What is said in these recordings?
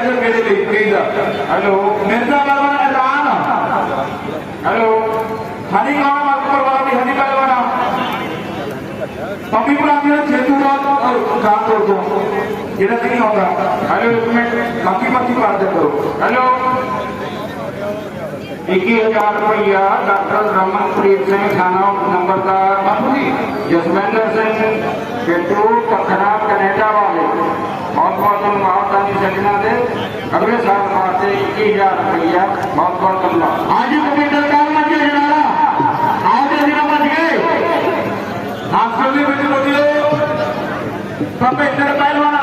Connection ಕೇಳಿದ್ರಿ please hello Mirza ಬರ್ಮಾನ ಅದಾನ ಹಲೋ ಹನಿ ಕಾಣ ಮಾಡ್ಕೊಡ್ಬಾರ್ದು ಹನಿ ಕಲ್ವಾಣ पम्पी पर आप मेरा छेद हुआ और काम कर दो ये नहीं होगा। हेलो डॉक्यूमेंट बाकी बाकी बात दे करो। हेलो इक्कीस हज़ार रुपया डॉक्टर रमन प्रीत सिंह थाना नंबर का मंत्री जसमेंद्र सिंह केतु पथरा कनेडा वाले। बहुत बहुत धन्यवाद की संजना से हज़ार रुपया। बहुत बहुत आज कमेटी काम मत जनारा। आज दिन बच गए। आप सभी पहलवान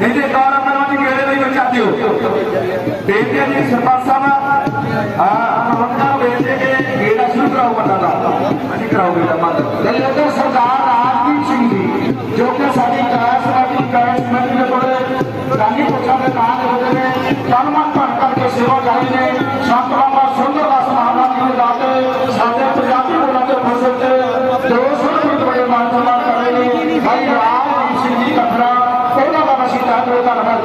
ਇਹਦੇ ਦੌੜ ਪਹਿਲਵਾਨ ਦੀ ਕਿਹੜੇ ਲਈ ਬਚਾ ਦਿਓ ਬੇਨਤੀ ਜੀ ਸਰਪੰਚ ਸਾਹਿਬ ਆ ਪ੍ਰਬੰਧਕਾਂ ਨੂੰ ਬੇਨਤੀ ਗੇੜਾ ਸ਼ੁਰੂ ਕਰਾਓ ਬੰਦਾ ਦਾ। ਅਸੀਂ ਕਰਾਓ ਗੇੜਾ ਬੰਦ। ਤੇ ਉਧਰ ਸਰਦਾਰ ਰਾਜਦੀਪ ਸਿੰਘ ਜੀ, ਜੋ ਕਿ ਸਾਡੀ ਕਾਇਸ ਸਾਡੀ ਕਾਇਸ ਮੰਤਰੀ ਦੇ ਕੋਲੇ ਰਾਨੀ ਪੁੱਛਾਂ ਦੇ ਨਾਂ ਦੇ ਨੇ ਕਲਮਤ ਭਰ ਕਰਕੇ ਸੇਵਾ ਕਰਦੇ ਨੇ। ਸੰਤ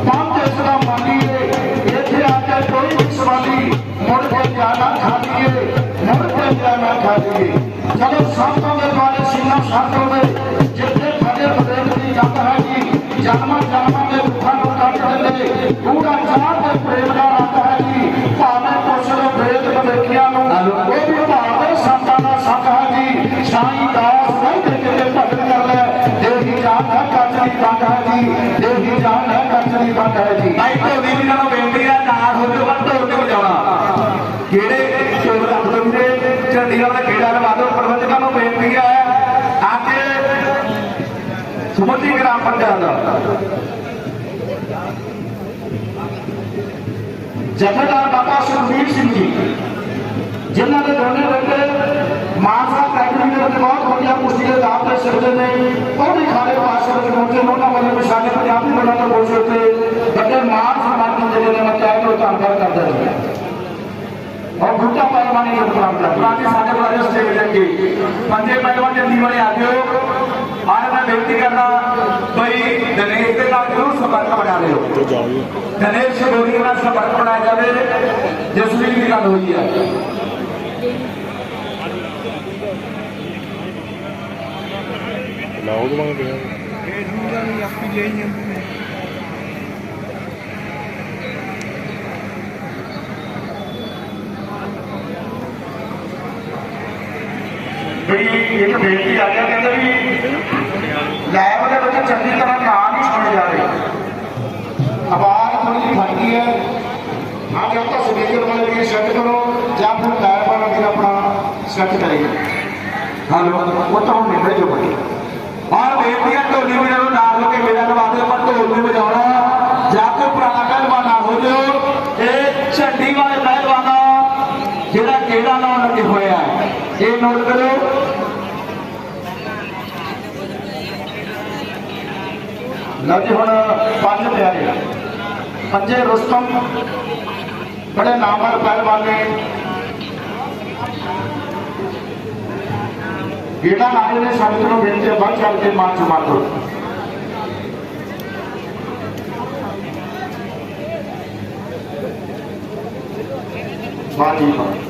ਮਾਛੀਵਾੜਾ ਤੇ ਪਹਿਲਵਾਨ ਗਣੇਸ਼ ਨੂੰ ਵੀ ਅੰਦਰ ਜਾ ਰਿਹਾ ਮੇਰਾ ਕਹਿੰਦਾ ਕਿਹੜਾ ਕਿਹੜਾ ਨਹੀਂ ਪੁੱਜੇ ਹਾਲੇ ਸੋ ਮੇਰੀਆਂ ਗਾਰ ਵਾਲਾਂ ਦੀ ਗੇੜਾ ਲਾ ਦਿਓ ਇਹ ਪੰਜੇ ਮਨ ਗੇੜੇ ਲਾ ਰਹੇ ਗੱਡੀ ਵਾਲੇ ਔਰ ਸੰਗ ਨੂੰ ਮੇਰੀ ਮਾਨ ਸਭਾ ਦੇ ਵਿੱਚ ਸਾਰੇ ਭਰਵਾ ਦੇ ਪ੍ਰਬੰਧਕਾਂ ਨੂੰ ਬੇਨਤੀ ਹੈ ਜੀ ਵਾਹਿਗੁਰੂ ਬਾਬੀ ਕਹਿੰਦਾ ਸੰਤਾਂ ਦੀ ਘਰ ਸੁਹਾਣੀ ਪੰਜ ਇਸ ਦਾ ਮੰਨੀਏ ਇੱਥੇ ਆ ਕੇ ਕੋਈ ਵੀ ਸਵਾਲੀ, ਮੁੜ ਕੇ ਜਾਣਾ ਖਾਲੀਏ ਮੁੜ ਕੇ ਜਾਣਾ ਖਾਲੀਏ ਚਲੋ ਸੰਤਾਂ ਦੇ ਦੁਆਰੇ ਸੀਨਾ ਸਾਧੋ ਦੇ ਜਿੱਥੇ ਖੜੇ ਬਦੇਲ ਦੀ ਜੰਗ ਹੈ ਜੀ ਜਨਮਾਂ ਜਨਮਾਂ ਦੇ ਦੁੱਖਾਂ ਨੂੰ ਕੱਟ ਦਿੰਦੇ ਪੂਰਾ ਚਾਹ ਤੇ ਪ੍ਰੇਮ ਦਾ ਰੱਬ ਹੈ ਜੀ, ਭਾਵੇਂ ਪੁਰਸ਼ ਦੇ ਪ੍ਰੇਤ ਦੇਖਿਆ ਨੂੰ, ਉਹ ਵੀ ਭਾਵੇਂ ਸੰਤਾਂ ਦਾ ਸੰਗ ਹੈ ਜੀ, ਸਾਈਂ ਦਾਸ ਨਹੀਂ ਤੇ ਕਿਤੇ ਭਗਤ ਕਰ ਲੈ ਦੇਹੀ ਜਾਨ ਹੈ ਕੱਚਰੀ ਬੰਦ ਹੈ ਜੀ જથ્થેદાર બાપા સુખવીરસિંહજી જેમના ધરને લઈને મહાસભા કાયદેસર बहुत बढ़िया मुश्किल आप दे सकते नहीं और भी खाने पास करके मोटे वाले निशाने पर बना बनाना बोल सकते बगैर मार समाज में देने में क्या होता अंतर कर देते और घुटा पहलवानी के ऊपर आता पुराने साढ़े बारह से मिलेंगे पंजे पहलवान के दीवाने आते हो। आज मैं व्यक्ति करना ਦਿਨੇਸ਼ ਦੇ ਨਾਲ ਜ਼ਰੂਰ ਸੰਪਰਕ ਬਣਾ ਲਿਓ ਦਿਨੇਸ਼ ਗੋਰੀ ਨਾਲ ਸੰਪਰਕ ਬਣਾਇਆ ਜਾਵੇ ਜਿਸ ਵੀ ਦੀ ਗੱਲ ਹੋਈ ਹੈ। ਲਾਉਡ ਮੰਗਦੇ ਆ ਬਈ ਇੱਕ ਬੇਨਤੀ ਆ ਗਿਆ ਕਹਿੰਦੇ ਵੀ ਲੈਬ ਦੇ ਵਿੱਚ ਚੰਗੀ ਤਰ੍ਹਾਂ ਨਾਂ ਨਹੀਂ ਸੁਣੇ ਜਾ ਰਹੇ ਆਵਾਜ਼ ਥੋੜੀ ਜਿਹੀ ਫਟ ਗਈ ਹੈ ਹਾਂ ਜਾਂ ਤਾਂ ਸਪੀਕਰ ਵਾਲੇ ਵੀ ਸੈੱਟ ਕਰੋ ਜਾਂ ਫਿਰ ਲੈਬ ਵਾਲਾ ਵੀ ਆਪਣਾ ਸੈੱਟ ਕਰੇਗਾ ਉਹ ਤਾਂ ਹੁਣ ਜੋ ਬਈ ਔਰ ਬੇਨਤੀ ਢੋਲੀ ਵੀ ਨਾਲ ਹੋ ਕੇ ਮੇਰਾ ਲਵਾ ਪਰ ਢੋਲ ਵਜਾਉਣਾ। ਜਾਂ ਕੋਈ ਪੁਰਾਣਾ ਪਹਿਲਵਾਨਾ ਹੋ ਜਾਓ ਇਹ ਝੰਡੀ ਵਾਲੇ ਪਹਿਲਵਾਨਾ ਜਿਹੜਾ ਕਿਹੜਾ ਲਾਉਣ ਲੱਗੇ ਹੋਏ ਇਹ ਨੋਟ ਕਰੋ। ਲਓ ਜੀ, ਹੁਣ ਪੰਜ ਪਿਆਰੇ ਪੰਜੇ ਰੁਸਤਮ, ਬੜੇ ਨਾਮਵਰ ਪਹਿਲਵਾਨ ਨੇ। गेला लागलेले शास्त्र भेटते बंद करते मात्र मात्र स्वामी